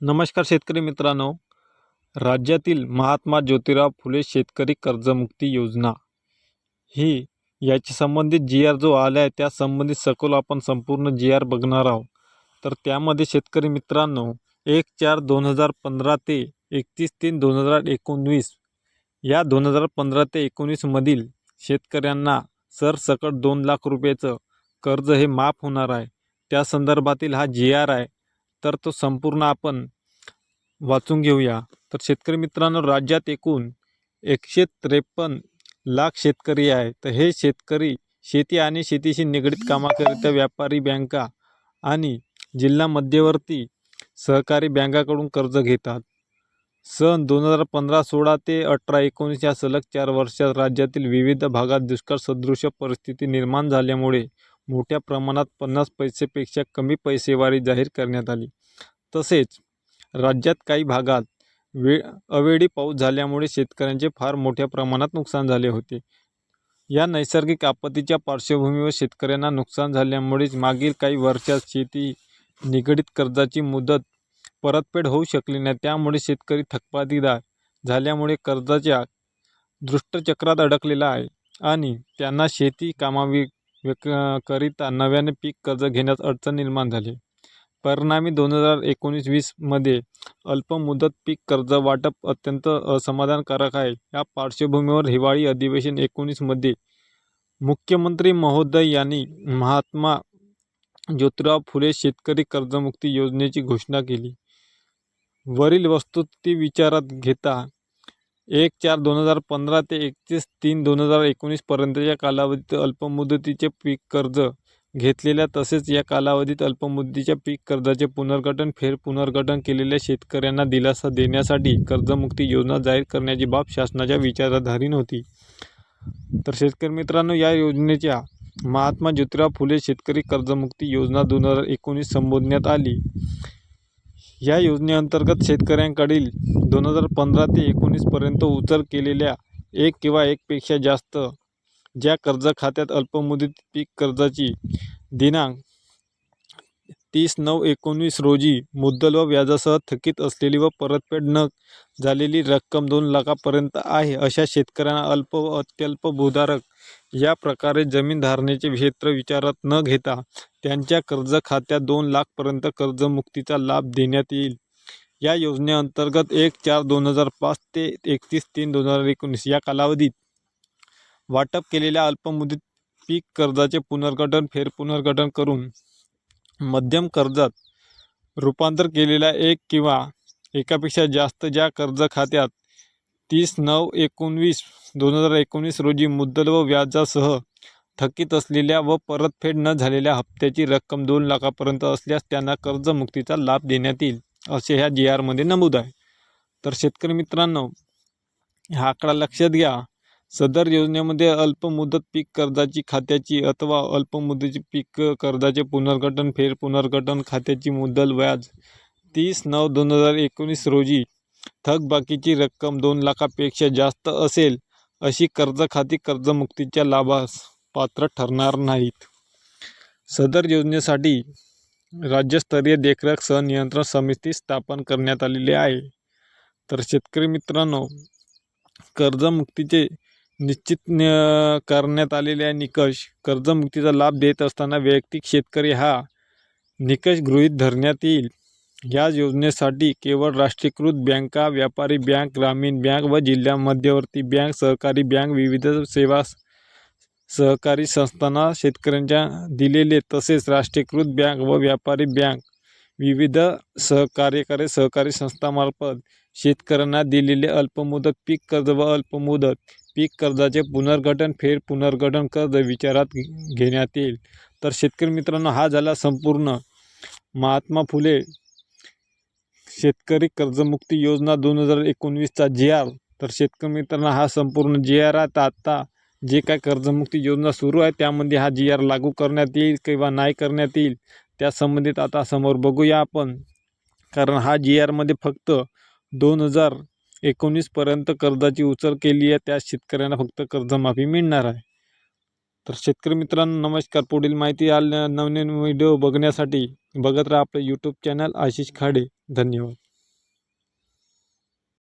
नमस्कार शेतकरी मित्रांनो. राज्यातील महात्मा ज्योतिराव फुले शेतकरी कर्जमुक्ती योजना. ही याची संबंधित जी आर जो आला आहे त्या संबंधित सखोल आपण संपूर्ण जी आर बघणार आहोत. तर त्यामध्ये शेतकरी मित्रांनो एक चार दोन हजार पंधरा ते एकतीस तीन दोन हजार एकोणवीस या दोन हजार पंधरा ते एकोणीसमधील शेतकऱ्यांना सरसकट दोन लाख रुपयाचं कर्ज हे माफ होणार आहे. त्या संदर्भातील हा जी आर आहे तर तो संपूर्ण आपण वाचून घेऊया. तर शेतकरी मित्रांनो राज्यात एकूण एकशे त्रेपन्न लाख शेतकरी आहे तर हे शेतकरी शेती आणि शेतीशी निगडीत कामाकरिता व्यापारी बँका आणि जिल्हा मध्यवर्ती सहकारी बँकाकडून कर्ज घेतात. सन दोन हजार पंधरा सोळा ते अठरा एकोणीस या सलग चार वर्षात राज्यातील विविध भागात दुष्काळ सदृश परिस्थिती निर्माण झाल्यामुळे मोठ्या प्रमाणात पन्नास पैसेपेक्षा कमी पैसेवारी जाहीर करण्यात आली. तसेच राज्यात काही भागात वे अवेळी पाऊस झाल्यामुळे शेतकऱ्यांचे फार मोठ्या प्रमाणात नुकसान झाले होते. या नैसर्गिक आपत्तीच्या पार्श्वभूमीवर शेतकऱ्यांना नुकसान झाल्यामुळेच मागील काही वर्षात शेती निगडीत कर्जाची मुदत परतफेड होऊ शकली नाही. त्यामुळे शेतकरी थकबादीदार झाल्यामुळे कर्जाच्या दृष्टचक्रात अडकलेला आहे आणि त्यांना शेती कामावी व्यक नव्याने पीक कर्ज घेण्यास अडचण निर्माण झाली. परिणामी दोन हजार एकोणीस वीसमध्ये अल्पमुदत पीक कर्ज वाटप अत्यंत असमाधानकारक आहे. या पार्श्वभूमीवर हिवाळी अधिवेशन एकोणीसमध्ये मुख्यमंत्री महोदय यांनी महात्मा ज्योतिराव फुले शेतकरी कर्जमुक्ती योजनेची घोषणा केली. वरील वस्तुस्थिती विचारात घेता एक चार दोन हजार पंधरा ते एकतीस तीन दोन हजार एकोणीसपर्यंतच्या कालावधीत अल्पमुदतीचे पीक कर्ज घेतलेल्या तसेच या कालावधीत अल्पमुदतीच्या पीक कर्जाचे पुनर्गठन फेर पुनर्गठन केलेल्या शेतकऱ्यांना दिलासा देण्यासाठी कर्जमुक्ती योजना जाहीर करण्याची बाब शासनाच्या विचाराधारीन होती. तर शेतकरी मित्रांनो या योजनेच्या महात्मा ज्योतिराव फुले शेतकरी कर्जमुक्ती योजना दोन हजार एकोणीस संबोधण्यात आली. या योजनेअंतर्गत शेतकऱ्यांकडील दोन हजार पंधरा ते एकोणीसपर्यंत उचल केलेल्या एक किंवा एकपेक्षा जास्त ज्या कर्ज खात्यात अल्पमुदतीत पीक कर्जाची दिनांक तीस नऊ एकोणवीस रोजी मुद्दल व व्याजासह थकीत असलेली व परतफेड न झालेली रक्कम दोन लाखापर्यंत आहे. अशा शेतकऱ्यांना अल्प व अत्यल्प भूधारक या प्रकारे जमीन धारणेचे क्षेत्र विचारात न घेता त्यांच्या कर्ज खात्यात दोन लाखपर्यंत कर्जमुक्तीचा लाभ देण्यात येईल. या योजनेअंतर्गत एक चार दोन हजार पाच ते एकतीस तीन दोन हजार एकोणीस या कालावधीत वाटप केलेल्या अल्पमुदत पीक कर्जाचे पुनर्गठन फेरपुनर्गठन करून मध्यम कर्जात रूपांतर केलेल्या एक किंवा एकापेक्षा जास्त ज्या कर्ज खात्यात तीस नऊ एकोणवीस दोन हजार एकोणीस रोजी मुद्दल व व्याजासह थकीत असलेल्या व परतफेड न झालेल्या हप्त्याची रक्कम दोन लाखापर्यंत असल्यास त्यांना कर्जमुक्तीचा लाभ देण्यात येईल असे ह्या जी आरमध्ये नमूद आहे. तर शेतकरी मित्रांनो हा आकडा लक्षात घ्या. सदर योजनेमध्ये अल्पमुदत पीक कर्जाची खात्याची अथवा अल्पमुदतीची पीक कर्जाचे पुनर्गठन फेर पुनर्गठन खात्याची मुद्दल व्याज तीस नऊ दोन हजार एकोणीस रोजी थकबाकीची रक्कम दोन लाखापेक्षा जास्त असेल अशी कर्ज खाती कर्जमुक्तीच्या लाभास पात्र ठरणार नाहीत. सदर योजनेसाठी राज्यस्तरीय देखरेख सह नियंत्रण समिती स्थापन करण्यात आलेली आहे. तर शेतकरी मित्रांनो कर्जमुक्तीचे निश्चित न करण्यात आलेल्या निकष कर्जमुक्तीचा लाभ देत असताना वैयक्तिक शेतकरी हा निकष गृहीत धरण्यात येईल. या योजनेसाठी केवळ राष्ट्रीयकृत बँका व्यापारी बँक ग्रामीण बँक व जिल्हा मध्यवर्ती बँक सहकारी बँक विविध सेवा सहकारी संस्थांना शेतकऱ्यांच्या दिलेले तसेच राष्ट्रीयकृत बँक व व्यापारी बँक विविध सहकार्यकारी सहकारी संस्थांमार्फत शेतकऱ्यांना दिलेले अल्पमुदत पीक कर्ज व अल्पमुदत पीक कर्जाचे पुनर्गठन फेर पुनर्गठन कर्ज विचारात घेण्यात येईल. तर शेतकरी मित्रांनो हा झाला संपूर्ण महात्मा फुले शेतकरी कर्जमुक्ती योजना दोन हजार एकोणवीसचा जी आर. तर शेतकरी मित्रांनो हा संपूर्ण जी आर आहे आत्ता जे काय कर्जमुक्ती योजना सुरू आहे त्यामध्ये हा जी आर लागू करण्यात येईल किंवा नाही करण्यात येईल त्या संबंधित आता समोर बघूया आपण. कारण हा जी आरमध्ये फक्त दोन हजार एकोणीसपर्यंत कर्जाची उचल केली आहे. त्या शेतकऱ्यांना फक्त कर्जमाफी मिळणार आहे. तर शेतकरी मित्रांनो नमस्कार. पुढील माहिती आल्या नवनवीन व्हिडिओ बघण्यासाठी बघत राहा आपलं यूट्यूब चॅनल आशिष खाडे. धन्यवाद.